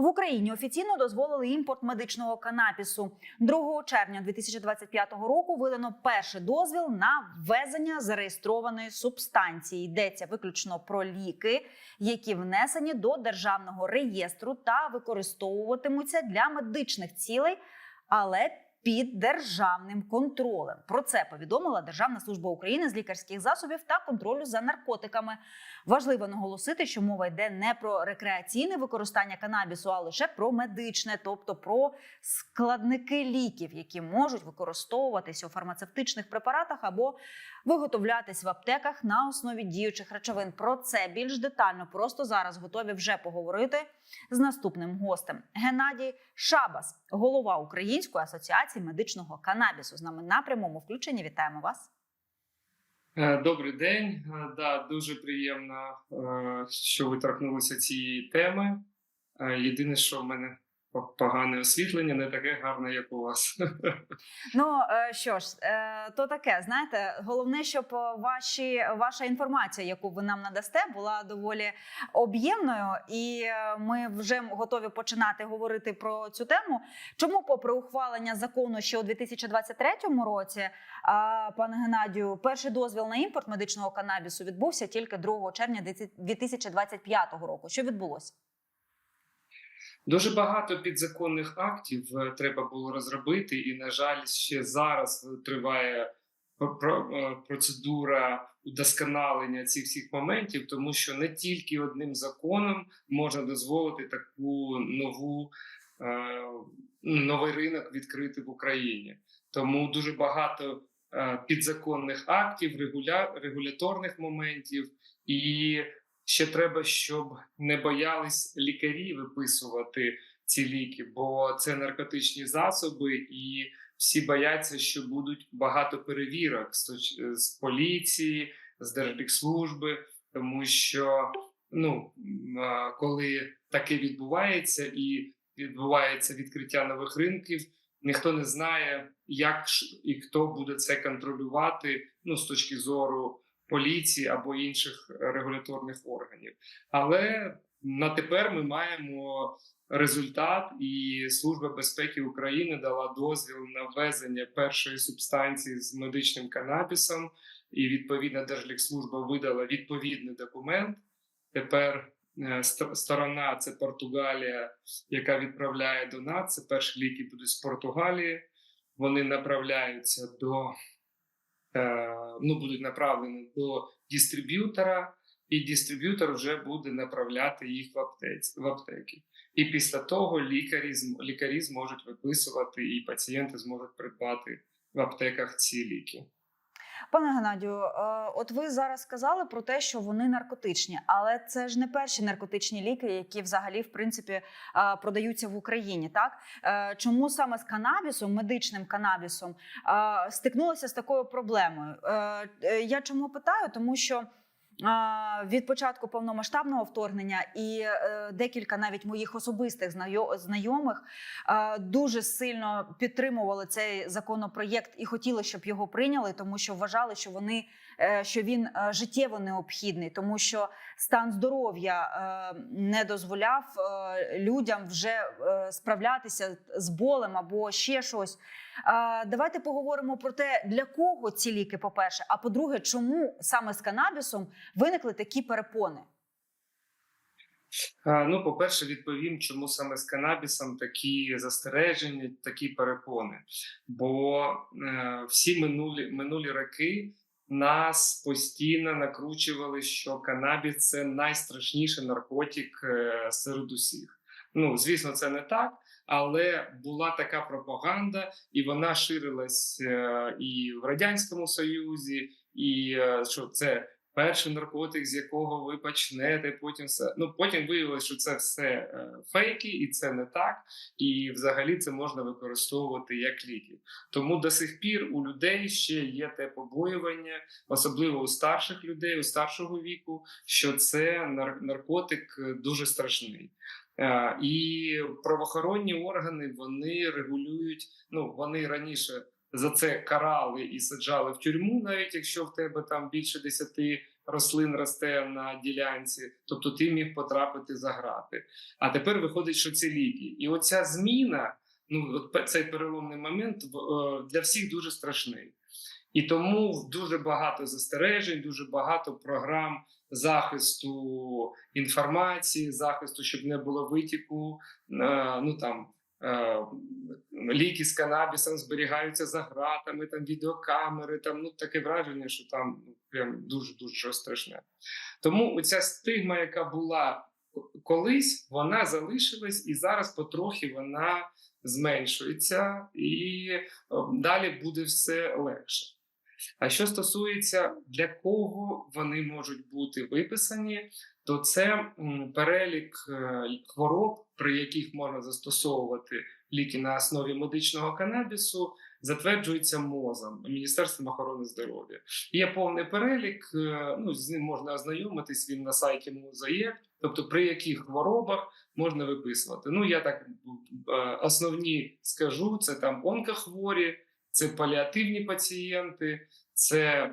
В Україні офіційно дозволили імпорт медичного канапісу. 2 червня 2025 року видано перший дозвіл на ввезення зареєстрованої субстанції. Йдеться виключно про ліки, які внесені до державного реєстру та використовуватимуться для медичних цілей, але під державним контролем. Про це повідомила Державна служба України з лікарських засобів та контролю за наркотиками. Важливо наголосити, що мова йде не про рекреаційне використання канабісу, а лише про медичне, тобто про складники ліків, які можуть використовуватися у фармацевтичних препаратах або виготовлятись в аптеках на основі діючих речовин. Про це більш детально просто зараз готові вже поговорити з наступним гостем. Геннадій Шабас, голова Української асоціації медичного канабісу. З нами на прямому включенні. Вітаємо вас. Е, Добрий день. Е, Да, дуже приємно, е, що ви торкнулися цієї теми. Єдине, що в мене погане освітлення, не таке гарне, як у вас. Ну е, що ж, е, то таке, знаєте, головне, щоб ваші ваша інформація, яку ви нам надасте, була доволі об'ємною, і е, ми вже готові починати говорити про цю тему. Чому, попри ухвалення закону ще у 2023 році, пане Геннадію, перший дозвіл на імпорт медичного канабісу відбувся тільки 2 червня 2025 року. Що відбулося? Дуже багато підзаконних актів е, треба було розробити, і, на жаль, ще зараз триває е, процедура удосконалення цих всіх моментів, тому що не тільки одним законом можна дозволити таку нову е, новий ринок відкрити в Україні. Тому дуже багато підзаконних актів, регуля, регуляторних моментів, і ще треба, щоб не боялись лікарі виписувати ці ліки, бо це наркотичні засоби, і всі бояться, що будуть багато перевірок з, з поліції, з Держлікслужби, тому що ну коли таке відбувається і відбувається відкриття нових ринків, ніхто не знає, як і хто буде це контролювати. Ну з точки зору поліції або інших регуляторних органів. Але на тепер ми маємо результат, і Служба безпеки України дала дозвіл на ввезення першої субстанції з медичним канабісом, і відповідна Держлікслужба видала відповідний документ. Тепер е, сторона це Португалія, яка відправляє до нас. Це перші ліки будуть з Португалії. Вони направляються до ну, будуть направлені до дистриб'ютора, і дистриб'ютор вже буде направляти їх в аптеці в аптеки. І після того лікарі лікарі зможуть виписувати, і пацієнти зможуть придбати в аптеках ці ліки. Пане Геннадію, е, от ви зараз сказали про те, що вони наркотичні, але це ж не перші наркотичні ліки, які взагалі в принципі е, продаються в Україні. Так Е, чому саме з канабісом, медичним канабісом, стикнулися з такою проблемою? Я чому питаю? Тому що. Від початку повномасштабного вторгнення і е, декілька навіть моїх особистих знайо- знайомих е, дуже сильно підтримували цей законопроєкт і хотіли, щоб його прийняли, тому що вважали, що вони що він е, життєво необхідний, тому що стан здоров'я е, не дозволяв е, людям вже е, справлятися з болем або ще щось. Е, Давайте поговоримо про те, для кого ці ліки, по-перше, а по-друге, чому саме з канабісом виникли такі перепони. Ну, по-перше, відповім, чому саме з канабісом такі застереження, такі перепони. Бо е, всі минулі, минулі роки нас постійно накручували, що канабіс це найстрашніший наркотик е, серед усіх. Ну, звісно, це не так, але була така пропаганда, і вона ширилась е, і в Радянському Союзі, і е, що це перший наркотик, з якого ви почнете, потім все. Ну потім виявилося, що це все е, фейки, і це не так. І взагалі це можна використовувати як ліки. Тому до сих пір у людей ще є те побоювання, особливо у старших людей, у старшого віку, що це нар- наркотик дуже страшний. Е, І правоохоронні органи вони регулюють. Ну вони раніше за це карали і саджали в тюрму, навіть якщо в тебе там більше 10 рослин росте на ділянці, тобто ти міг потрапити за грати. А тепер виходить, що це ліки. І оця зміна, ну цей переломний момент е, для всіх дуже страшний. І тому дуже багато застережень, дуже багато програм захисту інформації, захисту, щоб не було витіку. е, Ну там ліки з канабісом зберігаються за гратами, там відеокамери. Там ну таке враження, що там ну, прям дуже дуже страшне. Тому оця стигма, яка була колись, вона залишилась, і зараз потрохи вона зменшується, і е, далі буде все легше. А що стосується для кого вони можуть бути виписані, то це перелік е, хвороб, при яких можна застосовувати ліки на основі медичного канабісу, затверджується МОЗом Міністерством охорони здоров'я. Є повний перелік. е, Ну з ним можна ознайомитись. Він на сайті МОЗа є. Тобто, при яких хворобах можна виписувати. Ну я так е, основні скажу: це там онкохворі, це паліативні пацієнти, це е,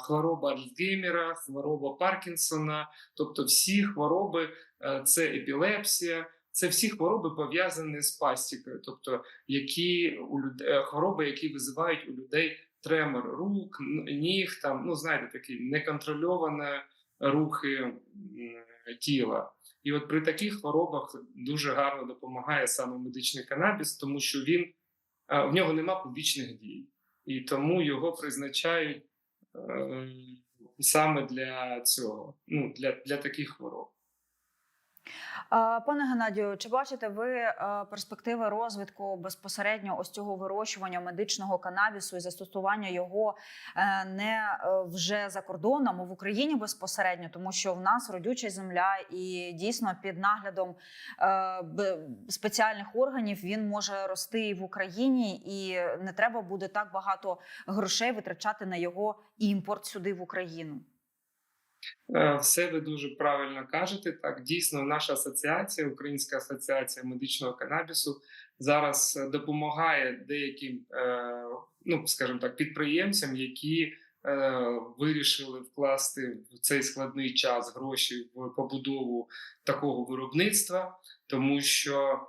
хвороба Альцгеймера, хвороба Паркінсона, тобто всі хвороби, е, це епілепсія, це всі хвороби пов'язані з пастікою, тобто які у людей хвороби, які визивають у людей тремор рук, ніг, там ну знаєте, такі неконтрольовані рухи тіла. І от при таких хворобах дуже гарно допомагає саме медичний канабіс, тому що він е, в нього нема побічних дій, і тому його призначають е, саме для цього, ну для, для таких хвороб. А, Пане Геннадію, чи бачите ви е, перспективи розвитку безпосередньо ось цього вирощування медичного канабісу і застосування його е, не е, вже за кордоном, а в Україні безпосередньо, тому що в нас родюча земля, і дійсно під наглядом е, спеціальних органів він може рости і в Україні, і не треба буде так багато грошей витрачати на його імпорт сюди в Україну. Е, Все ви дуже правильно кажете. Так, дійсно, наша асоціація, Українська асоціація медичного канабісу, зараз е, допомагає деяким, е, ну скажімо так, підприємцям, які вирішили вкласти в цей складний час гроші в побудову такого виробництва, тому що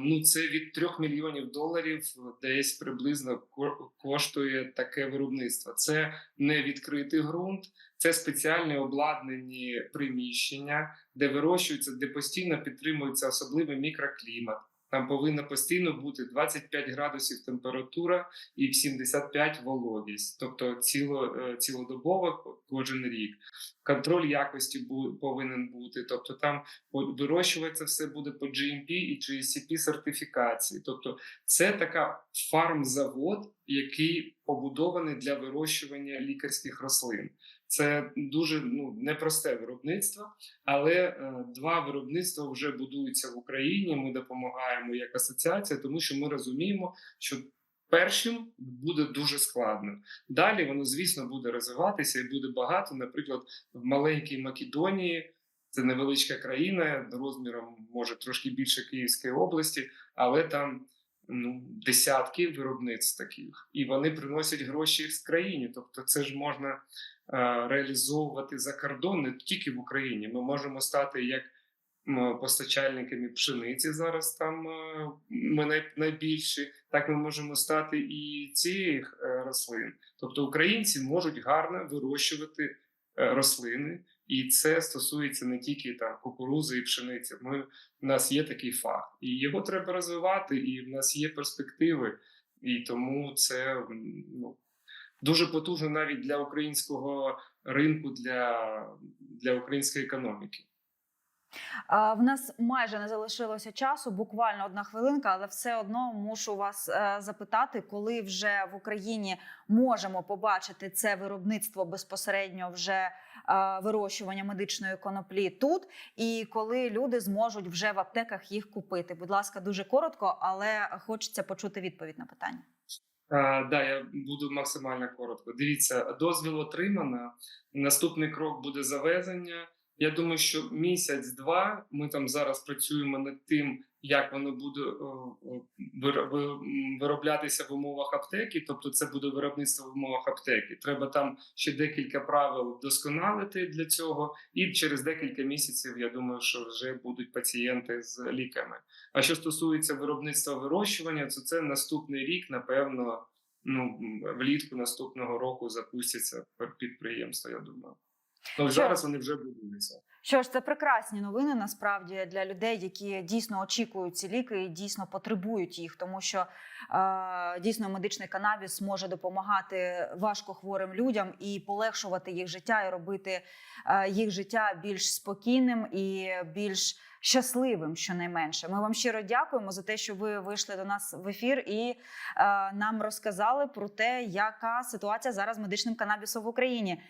ну це від 3 мільйонів доларів десь приблизно ко- коштує таке виробництво. Це не відкритий ґрунт. Це спеціальні обладнані приміщення, де вирощуються, де постійно підтримується особливий мікроклімат. Там повинна постійно бути 25 градусів температура і в 75 вологість, тобто ціло, е, цілодобово кожен рік. Контроль якості бу- повинен бути. Тобто там вирощується все буде по GMP і GSCP сертифікації. Тобто це така фармзавод, який побудований для вирощування лікарських рослин. Це дуже ну непросте виробництво, але е, два виробництва вже будуються в Україні. Ми допомагаємо як асоціація, тому що ми розуміємо, що першим буде дуже складно. Далі воно, звісно, буде розвиватися і буде багато. Наприклад, в маленькій Македонії. Це невеличка країна розміром, може трошки більше Київської області, але там ну, десятки виробництв таких, і вони приносять гроші з країни. Тобто, це ж можна е, реалізовувати за кордон не тільки в Україні. Ми можемо стати як постачальниками пшениці зараз. Там е, ми най- найбільші, так ми можемо стати і цієї е, рослин. Тобто, українці можуть гарно вирощувати е, рослини. І це стосується не тільки там кукурузи і пшениці. Ми у нас є такий факт, і його треба розвивати, і в нас є перспективи, і тому це ну, дуже потужно навіть для українського ринку, для, для української економіки. В нас майже не залишилося часу, буквально одна хвилинка, але все одно мушу вас е, запитати, коли вже в Україні можемо побачити це виробництво безпосередньо вже е, вирощування медичної коноплі тут, і коли люди зможуть вже в аптеках їх купити. Будь ласка, дуже коротко, але хочеться почути відповідь на питання. А, да, я буду максимально коротко. Дивіться, дозвіл отримано. Наступний крок буде завезення. Я думаю, що місяць-два ми там зараз працюємо над тим, як воно буде е, е, вироблятися в умовах аптеки. Тобто, це буде виробництво в умовах аптеки. Треба там ще декілька правил вдосконалити для цього, і через декілька місяців я думаю, що вже будуть пацієнти з ліками. А що стосується виробництва вирощування, то це наступний рік, напевно. Ну влітку наступного року запустяться підприємства. Я думаю, ну Що- зараз вони вже будуються. Що ж, це прекрасні новини насправді для людей, які дійсно очікують ці ліки і дійсно потребують їх, тому що е, дійсно медичний канабіс може допомагати важкохворим людям і полегшувати їх життя, і робити е, їх життя більш спокійним і більш щасливим, щонайменше. Ми вам щиро дякуємо за те, що ви вийшли до нас в ефір і е, нам розказали про те, яка ситуація зараз з медичним канабісом в Україні.